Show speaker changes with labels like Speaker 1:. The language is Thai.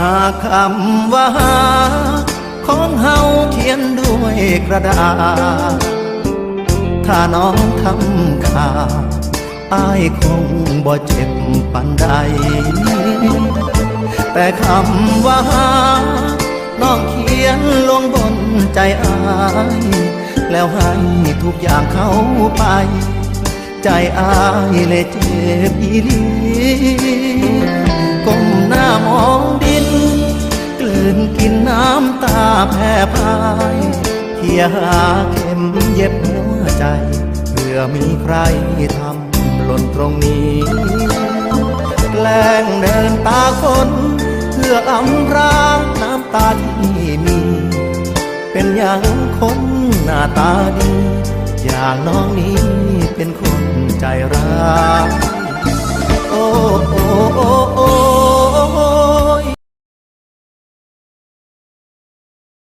Speaker 1: หากคำว่าหา ของเฮาเขียนด้วยกระดาษ ถ้าน้องทำขาอายคงบ่เจ็บปันใด แต่คำว่าหา น้องเขียนลงบนใจอาย แล้วให้ทุกอย่างเขาไป ใจอายเลยเจ็บอีหลี กินน้ำตาแผ่พายเพียหาเข็มเย็บหัวใจเพื่อมีใครทำหล่นตรงนี้แกล้งเดินตาคนเพื่ออำรางน้ำตาที่มี เป็นอย่างคนหน้าตาดี อย่างน้องนี้เป็นคนใจร้าย